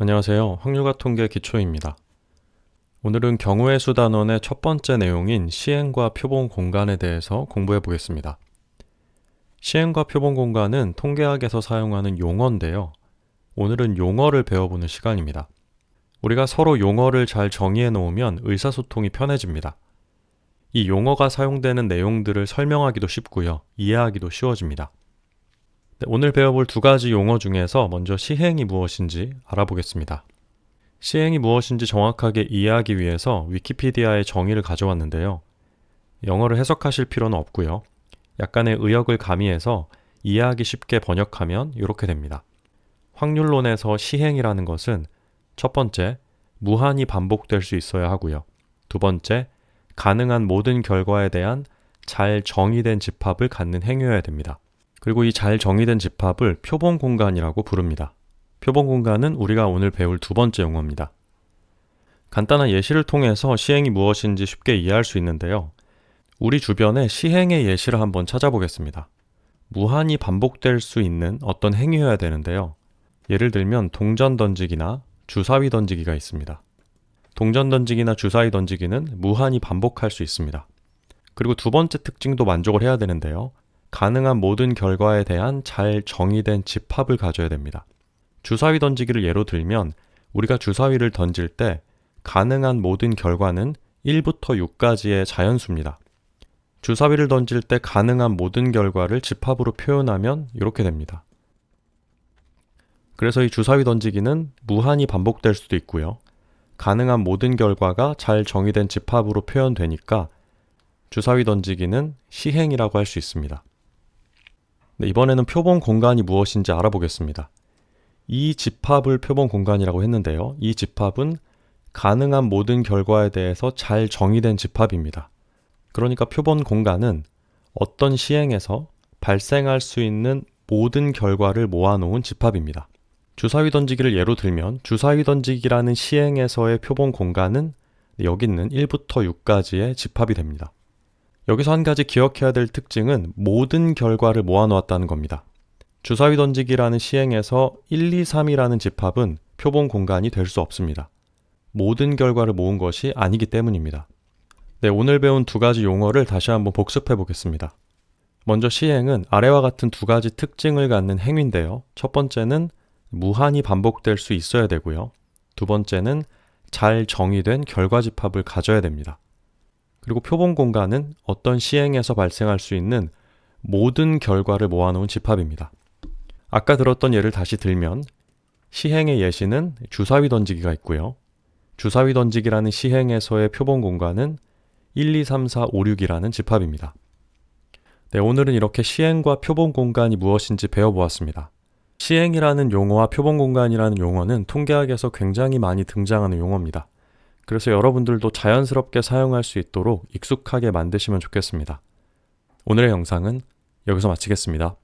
안녕하세요. 확률과 통계 기초입니다. 오늘은 경우의 수 단원의 첫 번째 내용인 시행과 표본 공간에 대해서 공부해 보겠습니다. 시행과 표본 공간은 통계학에서 사용하는 용어인데요. 오늘은 용어를 배워보는 시간입니다. 우리가 서로 용어를 잘 정의해 놓으면 의사소통이 편해집니다. 이 용어가 사용되는 내용들을 설명하기도 쉽고요. 이해하기도 쉬워집니다. 네, 오늘 배워볼 두 가지 용어 중에서 먼저 시행이 무엇인지 알아보겠습니다. 시행이 무엇인지 정확하게 이해하기 위해서 위키피디아의 정의를 가져왔는데요. 영어를 해석하실 필요는 없고요. 약간의 의역을 가미해서 이해하기 쉽게 번역하면 이렇게 됩니다. 확률론에서 시행이라는 것은 첫 번째, 무한히 반복될 수 있어야 하고요. 두 번째, 가능한 모든 결과에 대한 잘 정의된 집합을 갖는 행위여야 됩니다. 그리고 이 잘 정의된 집합을 표본 공간이라고 부릅니다. 표본 공간은 우리가 오늘 배울 두 번째 용어입니다. 간단한 예시를 통해서 시행이 무엇인지 쉽게 이해할 수 있는데요. 우리 주변에 시행의 예시를 한번 찾아보겠습니다. 무한히 반복될 수 있는 어떤 행위여야 되는데요. 예를 들면 동전 던지기나 주사위 던지기가 있습니다. 동전 던지기나 주사위 던지기는 무한히 반복할 수 있습니다. 그리고 두 번째 특징도 만족을 해야 되는데요. 가능한 모든 결과에 대한 잘 정의된 집합을 가져야 됩니다. 주사위 던지기를 예로 들면 우리가 주사위를 던질 때 가능한 모든 결과는 1부터 6까지의 자연수입니다. 주사위를 던질 때 가능한 모든 결과를 집합으로 표현하면 이렇게 됩니다. 그래서 이 주사위 던지기는 무한히 반복될 수도 있고요. 가능한 모든 결과가 잘 정의된 집합으로 표현되니까 주사위 던지기는 시행이라고 할 수 있습니다. 네, 이번에는 표본 공간이 무엇인지 알아보겠습니다. 이 집합을 표본 공간이라고 했는데요. 이 집합은 가능한 모든 결과에 대해서 잘 정의된 집합입니다. 그러니까 표본 공간은 어떤 시행에서 발생할 수 있는 모든 결과를 모아놓은 집합입니다. 주사위 던지기를 예로 들면 주사위 던지기라는 시행에서의 표본 공간은 여기 있는 1부터 6까지의 집합이 됩니다. 여기서 한 가지 기억해야 될 특징은 모든 결과를 모아놓았다는 겁니다. 주사위 던지기라는 시행에서 1, 2, 3이라는 집합은 표본 공간이 될 수 없습니다. 모든 결과를 모은 것이 아니기 때문입니다. 네, 오늘 배운 두 가지 용어를 다시 한번 복습해 보겠습니다. 먼저 시행은 아래와 같은 두 가지 특징을 갖는 행위인데요. 첫 번째는 무한히 반복될 수 있어야 되고요. 두 번째는 잘 정의된 결과 집합을 가져야 됩니다. 그리고 표본 공간은 어떤 시행에서 발생할 수 있는 모든 결과를 모아놓은 집합입니다. 아까 들었던 예를 다시 들면 시행의 예시는 주사위 던지기가 있고요. 주사위 던지기라는 시행에서의 표본 공간은 1, 2, 3, 4, 5, 6이라는 집합입니다. 네, 오늘은 이렇게 시행과 표본 공간이 무엇인지 배워보았습니다. 시행이라는 용어와 표본 공간이라는 용어는 통계학에서 굉장히 많이 등장하는 용어입니다. 그래서 여러분들도 자연스럽게 사용할 수 있도록 익숙하게 만드시면 좋겠습니다. 오늘의 영상은 여기서 마치겠습니다.